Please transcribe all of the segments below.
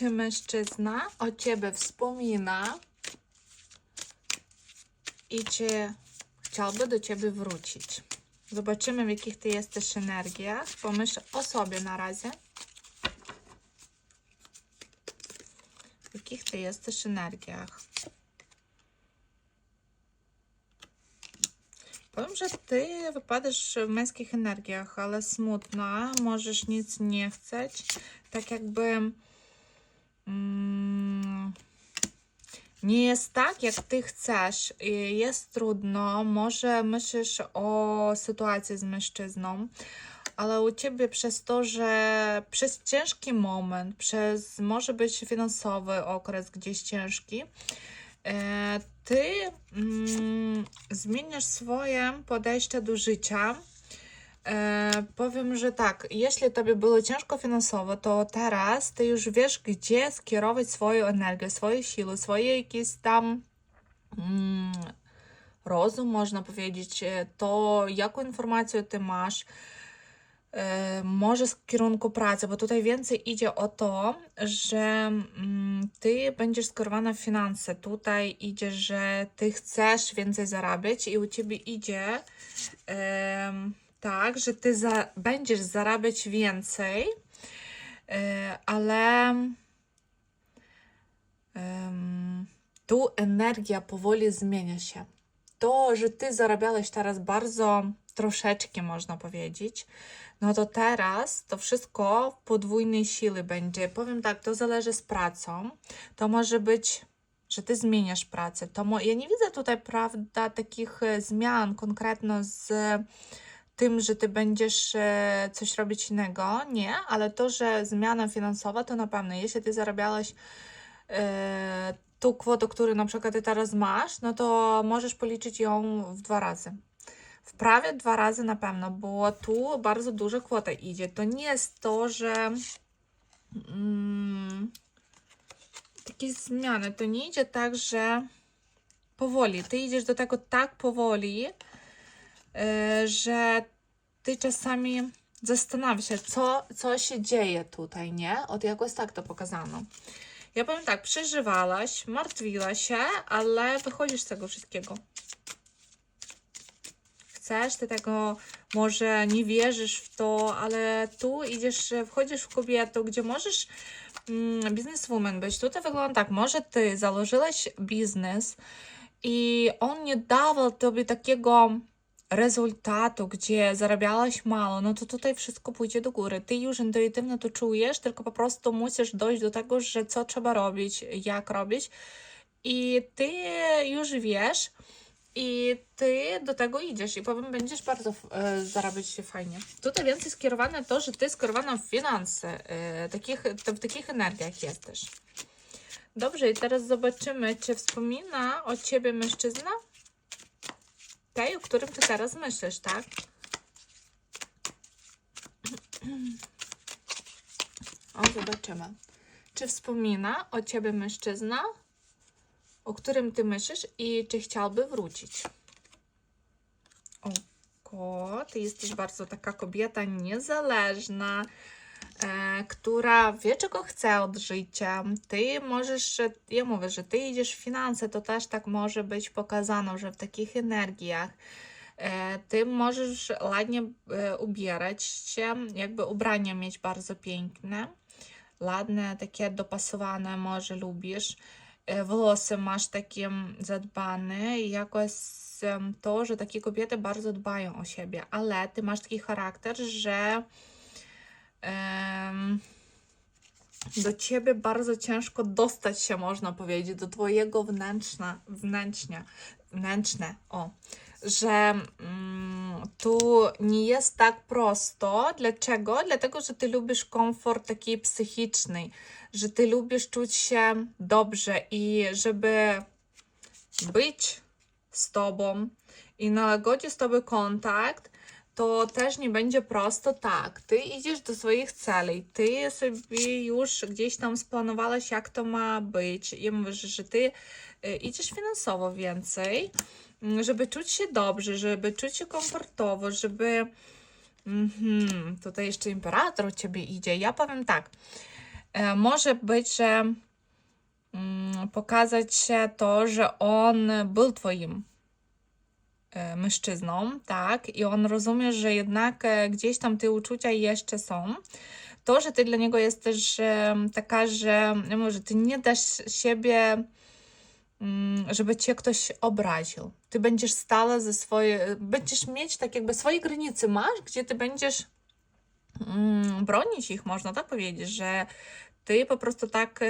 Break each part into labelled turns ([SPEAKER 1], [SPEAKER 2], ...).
[SPEAKER 1] czy mężczyzna o ciebie wspomina i czy chciałby do ciebie wrócić. Zobaczymy, w jakich ty jesteś energiach. Pomyśl o sobie na razie. W jakich ty jesteś energiach. Powiem, że ty wypadasz w męskich energiach, ale smutna, możesz nic nie chcieć. Tak jakby nie jest tak, jak ty chcesz. i Jest trudno, może myślisz o sytuacji z mężczyzną, ale u ciebie przez to, że przez ciężki moment, przez może być finansowy okres gdzieś ciężki, e, ty mm, zmieniasz swoje podejście do życia. E, powiem, że tak, jeśli tobie było ciężko finansowo, to teraz ty już wiesz, gdzie skierować swoją energię, swoje siły, swoje jakieś tam mm, rozum, można powiedzieć, e, to jaką informację ty masz, e, może z kierunku pracy, bo tutaj więcej idzie o to, że mm, ty będziesz skierowana w finanse. Tutaj idzie, że ty chcesz więcej zarabiać i u ciebie idzie em, tak, że ty za, będziesz zarabiać więcej, e, ale em, tu energia powoli zmienia się. To, że ty zarabiałeś teraz bardzo troszeczkę, można powiedzieć, no to teraz to wszystko w podwójnej sile będzie. Powiem tak, to zależy z pracą. To może być, że ty zmieniasz pracę. To mo- ja nie widzę tutaj, prawda, takich e, zmian konkretno z tym, że ty będziesz e, coś robić innego. Nie, ale to, że zmiana finansowa, to na pewno. Jeśli ty zarabiałeś e, tą kwotę, którą na przykład ty teraz masz, no to możesz policzyć ją w dwa razy. W prawie dwa razy na pewno, bo tu bardzo duża kwota idzie. To nie jest to, że mm, takie zmiany, to nie idzie tak, że powoli. Ty idziesz do tego tak powoli, e, że ty czasami zastanawiasz się, co, co się dzieje tutaj, nie? Od jakoś tak to pokazano. Ja powiem tak, przeżywałaś, martwiłaś się, ale wychodzisz z tego wszystkiego. Chcesz, ty tego może nie wierzysz w to, ale tu idziesz, wchodzisz w kobietę, gdzie możesz mm, bizneswoman być. Tutaj wygląda tak, może ty założyłaś biznes i on nie dawał tobie takiego rezultatu, gdzie zarabiałaś mało, no to tutaj wszystko pójdzie do góry. Ty już intuitywnie to czujesz, tylko po prostu musisz dojść do tego, że co trzeba robić, jak robić i ty już wiesz i ty do tego idziesz i powiem, będziesz bardzo e, zarabiać się fajnie. Tutaj więcej skierowane to, że ty skierowana w finanse, e, takich, w takich energiach jesteś. Dobrze, i teraz zobaczymy, czy wspomina o ciebie mężczyzna? Tej, o którym ty teraz myślisz, tak? O, zobaczymy. Czy wspomina o ciebie mężczyzna, o którym ty myślisz i czy chciałby wrócić? Oko, ty jesteś bardzo taka kobieta niezależna, która wie, czego chce od życia. Ty możesz, że- ja mówię, że ty idziesz w finanse, to też tak może być pokazane, że w takich energiach. E, Ty możesz ładnie e, ubierać się, jakby ubrania mieć bardzo piękne, ładne, takie dopasowane, może lubisz. E, Włosy masz takie zadbane i jakoś to, że takie kobiety bardzo dbają o siebie, ale ty masz taki charakter, że do ciebie bardzo ciężko dostać się, można powiedzieć, do twojego wnętrzna, wnętrznia, wnętrzne, o, że mm, tu nie jest tak prosto. Dlaczego? Dlatego, że ty lubisz komfort taki psychiczny, że ty lubisz czuć się dobrze i żeby być z tobą i nałagodzić z tobą kontakt, to też nie będzie prosto tak. Ty idziesz do swoich celów, ty sobie już gdzieś tam splanowałaś, jak to ma być. Ja mówię, że, ty y, idziesz finansowo więcej, mm, żeby czuć się dobrze, żeby czuć się komfortowo, żeby. Mhm, tutaj jeszcze imperator u ciebie idzie. Ja powiem tak. E, Może być, że mm, pokazać się to, że on był twoim mężczyzną, tak, i on rozumie, że jednak e, gdzieś tam te uczucia jeszcze są. To, że ty dla niego jesteś e, taka, że może ty nie dasz siebie, mm, żeby cię ktoś obraził. Ty będziesz stale ze swoje, będziesz mieć tak jakby swoje granice masz, gdzie ty będziesz mm, bronić ich, można tak powiedzieć, że ty po prostu tak,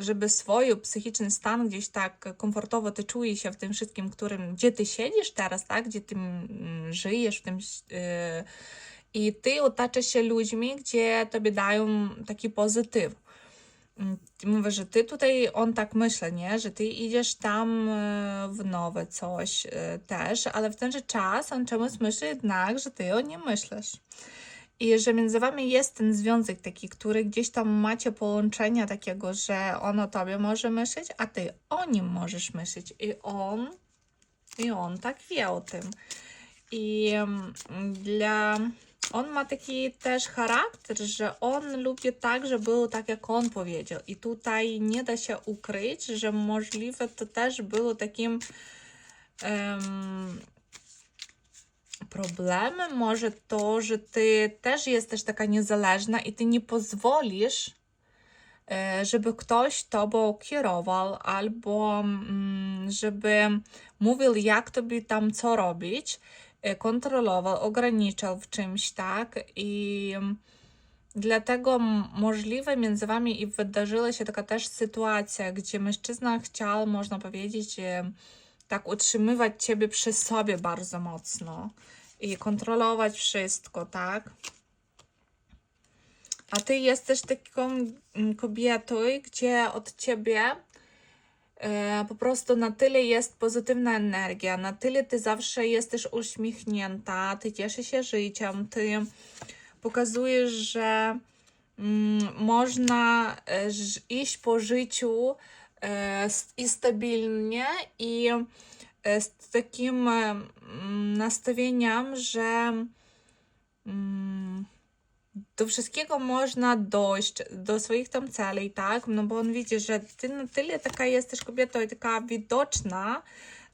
[SPEAKER 1] żeby swój psychiczny stan gdzieś tak komfortowo ty czujesz się w tym wszystkim, którym, gdzie ty siedzisz teraz, tak, gdzie ty mm, żyjesz w tym e, i ty otaczasz się ludźmi, gdzie tobie dają taki pozytyw. Mm, Mówię, że ty tutaj, on tak myśli, nie? Że ty idziesz tam e, w nowe coś e, też, ale w ten że czas on czemuś myśli jednak, że ty o nim myślisz. I że między wami jest ten związek taki, który gdzieś tam macie połączenia takiego, że on o tobie może myśleć, a ty o nim możesz myśleć. I on, i on tak wie o tym. I mm, dla... On ma taki też charakter, że on lubi tak, żeby było tak, jak on powiedział. I tutaj nie da się ukryć, że możliwe to też było takim em, problemem może to, że ty też jesteś taka niezależna i ty nie pozwolisz, e, żeby ktoś tobą kierował albo mm, żeby mówił, jak tobie tam co robić, e, kontrolował, ograniczał w czymś, tak? I dlatego możliwe między wami i wydarzyła się taka też sytuacja, gdzie mężczyzna chciał, można powiedzieć, e, tak utrzymywać ciebie przy sobie bardzo mocno i kontrolować wszystko, tak? A ty jesteś taką mm, kobietą, gdzie od ciebie e, po prostu na tyle jest pozytywna energia, na tyle ty zawsze jesteś uśmiechnięta, ty cieszysz się życiem, ty pokazujesz, że mm, można e, iść po życiu z takim e, mm, nastawieniem, że mm, do wszystkiego można dojść, do swoich tam celów, tak? No bo on widzi, że ty na tyle taka jesteś kobietą i taka widoczna,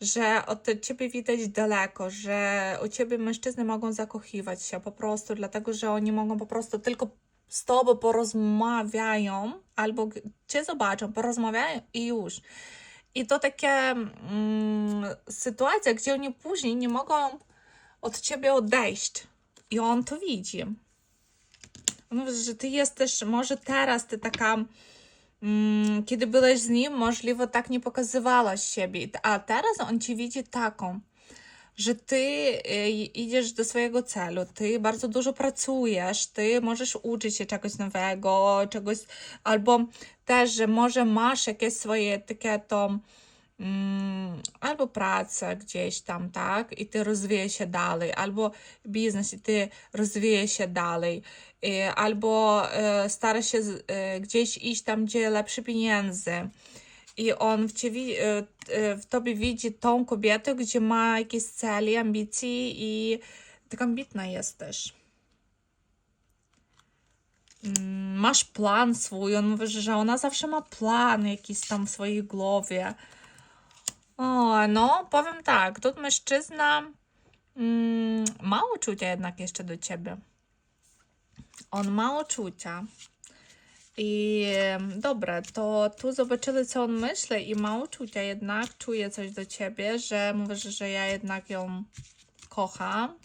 [SPEAKER 1] że od ciebie widać daleko, że u ciebie mężczyzny mogą zakochiwać się po prostu, dlatego że oni mogą po prostu tylko z tobą porozmawiają, albo cię zobaczą, porozmawiają i już. I to takie mm, sytuacja, gdzie oni później nie mogą od ciebie odejść. I on to widzi. On mówi, że ty jesteś, może teraz ty taka, mm, kiedy byłeś z nim, możliwe tak nie pokazywałaś siebie, a teraz on ci widzi taką, że ty y, idziesz do swojego celu, ty bardzo dużo pracujesz, ty możesz uczyć się czegoś nowego, czegoś, albo też, że może masz jakieś swoje takie to mm, albo pracę gdzieś tam, tak, i ty rozwijasz się dalej, albo biznes i ty rozwijasz się dalej, i, albo e, starasz się gdzieś iść tam, gdzie lepsze pieniądze i on w, ciebie, e, e, w tobie widzi tą kobietę, gdzie ma jakieś cele, ambicje i tak ambitna jest też. Mm, masz plan swój, on mówi, że ona zawsze ma plan jakiś tam w swojej głowie. O, no, powiem tak, tu mężczyzna mm, ma uczucia jednak jeszcze do ciebie. On ma uczucia. I dobra, to tu zobaczyli, co on myśli i ma uczucia, jednak czuje coś do ciebie, że mówisz, że ja jednak ją kocham.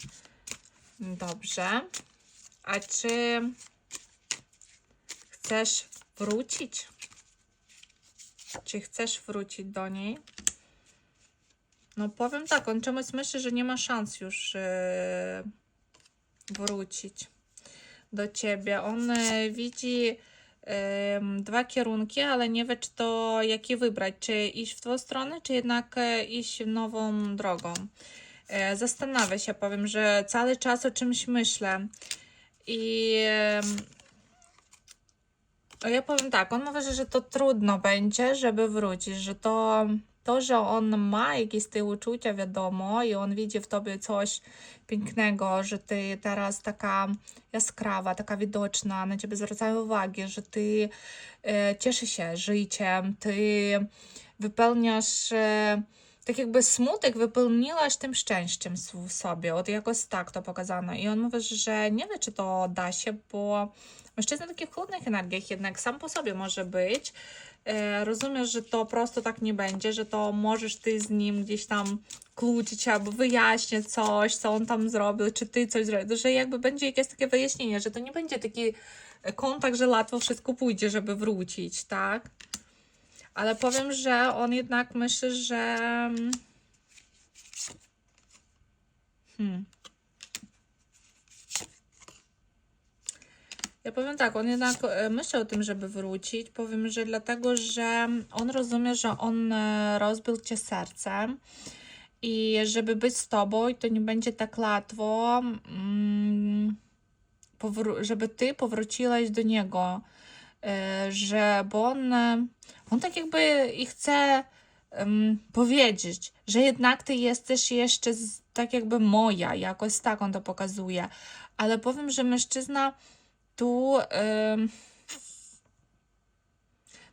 [SPEAKER 1] Dobrze. A czy chcesz wrócić? Czy chcesz wrócić do niej? No powiem tak, on czemuś myśli, że nie ma szans już e, wrócić do ciebie. On e, widzi dwa kierunki, ale nie wie, czy to jaki wybrać. Czy iść w tą stronę, czy jednak e, iść nową drogą. E, zastanawia się, powiem, że cały czas o czymś myślę. I ja powiem tak, on mówi, że to trudno będzie, żeby wrócić, że to to, że on ma jakieś te uczucia, wiadomo, i on widzi w tobie coś pięknego, że ty teraz taka jaskrawa, taka widoczna, na ciebie zwracają uwagę, że ty e, cieszysz się życiem, ty wypełniasz. E, tak jakby smutek wypełniłaś tym szczęściem w sobie, od jakoś tak to pokazano. I on mówi, że nie wie, czy to da się, bo mężczyzna w takich chłodnych energiach jednak sam po sobie może być. E, rozumiesz, że to prosto tak nie będzie, że to możesz ty z nim gdzieś tam kłócić albo wyjaśnić coś, co on tam zrobił, czy ty coś zrobił, że jakby będzie jakieś takie wyjaśnienie, że to nie będzie taki kontakt, że łatwo wszystko pójdzie, żeby wrócić, tak? Ale powiem, że on jednak myśli, że. Hmm. Ja powiem tak, on jednak e, myśli o tym, żeby wrócić. Powiem, że dlatego, że on rozumie, że on e, rozbił cię serce i żeby być z tobą, to nie będzie tak łatwo, mm, żeby ty powróciłaś do niego, e, że bo on, on tak jakby i chce em, powiedzieć, że jednak ty jesteś jeszcze z, tak jakby moja, jakoś tak on to pokazuje. Ale powiem, że mężczyzna tu. em,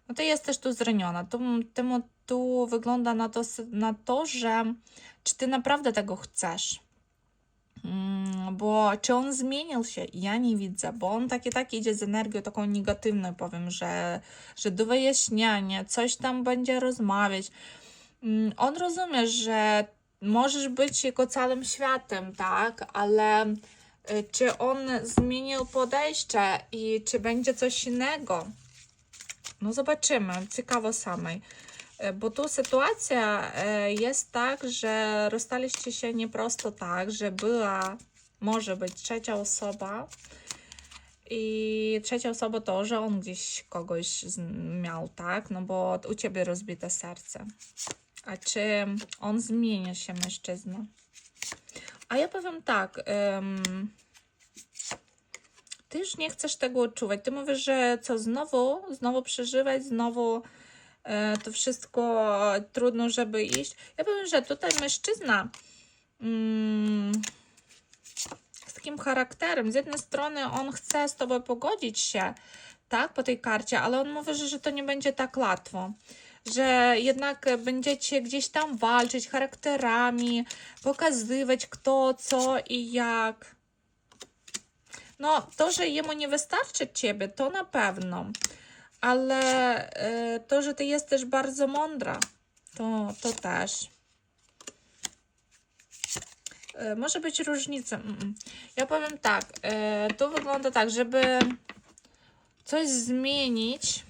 [SPEAKER 1] no ty jesteś tu zraniona. Tu, temu, tu wygląda na to, na to, że czy ty naprawdę tego chcesz. Mm, Bo czy on zmienił się? Ja nie widzę, bo on tak tak idzie z energią taką negatywną, powiem, że, że do wyjaśniania, coś tam będzie rozmawiać. Mm, On rozumie, że możesz być jego całym światem, tak, ale y, czy on zmienił podejście i czy będzie coś innego? No zobaczymy, ciekawo samej. E, Bo tu sytuacja e, jest tak, że rozstaliście się nie prosto tak, że była, może być trzecia osoba i trzecia osoba to, że on gdzieś kogoś miał, tak? No bo u ciebie rozbite serce. A czy on zmienia się, mężczyzna? A ja powiem tak, em, ty już nie chcesz tego odczuwać. Ty mówisz, że co, znowu, znowu przeżywać, znowu to wszystko trudno, żeby iść. Ja powiem, że tutaj mężczyzna mm, z takim charakterem, z jednej strony on chce z tobą pogodzić się, tak, po tej karcie, ale on mówi, że, że to nie będzie tak łatwo. Że jednak będziecie gdzieś tam walczyć charakterami, pokazywać kto, co i jak. No, to, że jemu nie wystarczy ciebie, to na pewno. Ale e, to, że ty jesteś bardzo mądra, to, to też. E, Może być różnica. Mm-mm. Ja powiem tak, e, to wygląda tak, żeby coś zmienić.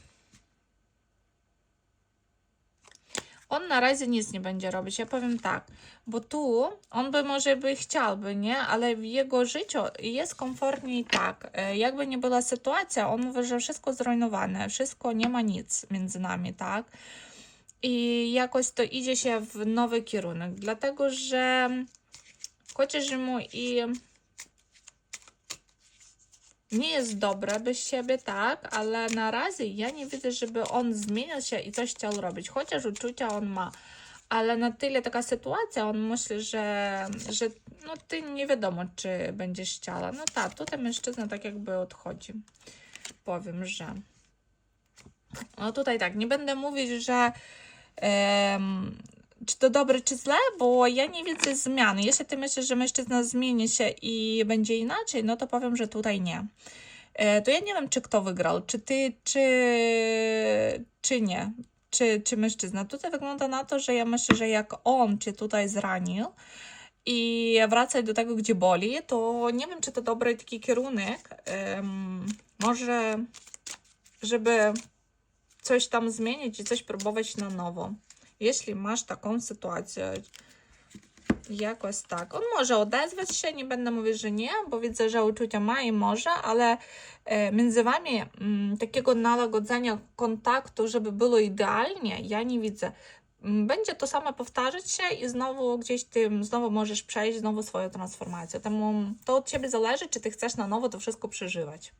[SPEAKER 1] on na razie nic nie będzie robić. Ja powiem tak, bo tu on by może by chciałby, nie? Ale w jego życiu jest komfortniej tak. E, jakby nie była sytuacja, on mówi, że wszystko zrujnowane, wszystko, nie ma nic między nami, tak? I jakoś to idzie się w nowy kierunek, dlatego że chociaż mu i nie jest dobre bez siebie, tak, ale na razie ja nie widzę, żeby on zmieniał się i coś chciał robić, chociaż uczucia on ma, ale na tyle taka sytuacja, on myśli, że, że no ty nie wiadomo, czy będziesz chciała. No tak, tutaj mężczyzna tak jakby odchodzi. Powiem, że. No tutaj tak, nie będę mówić, że em, czy to dobre, czy źle, bo ja nie widzę zmiany. Jeśli ty myślisz, że mężczyzna zmieni się i będzie inaczej, no to powiem, że tutaj nie. E, To ja nie wiem, czy kto wygrał, czy ty, czy, czy nie, czy, czy mężczyzna. Tutaj wygląda na to, że ja myślę, że jak on cię tutaj zranił i wracać do tego, gdzie boli, to nie wiem, czy to dobry taki kierunek. Em, może, żeby coś tam zmienić i coś próbować na nowo. Jeśli masz taką sytuację, jakoś tak. On może odezwać się, nie będę mówić, że nie, bo widzę, że uczucia ma i może, ale e, między wami mm, takiego nałagodzenia kontaktu, żeby było idealnie, ja nie widzę. Mm, Będzie to samo powtarzać się i znowu gdzieś tym, znowu możesz przejść znowu swoją transformację. Temu to od ciebie zależy, czy ty chcesz na nowo to wszystko przeżywać.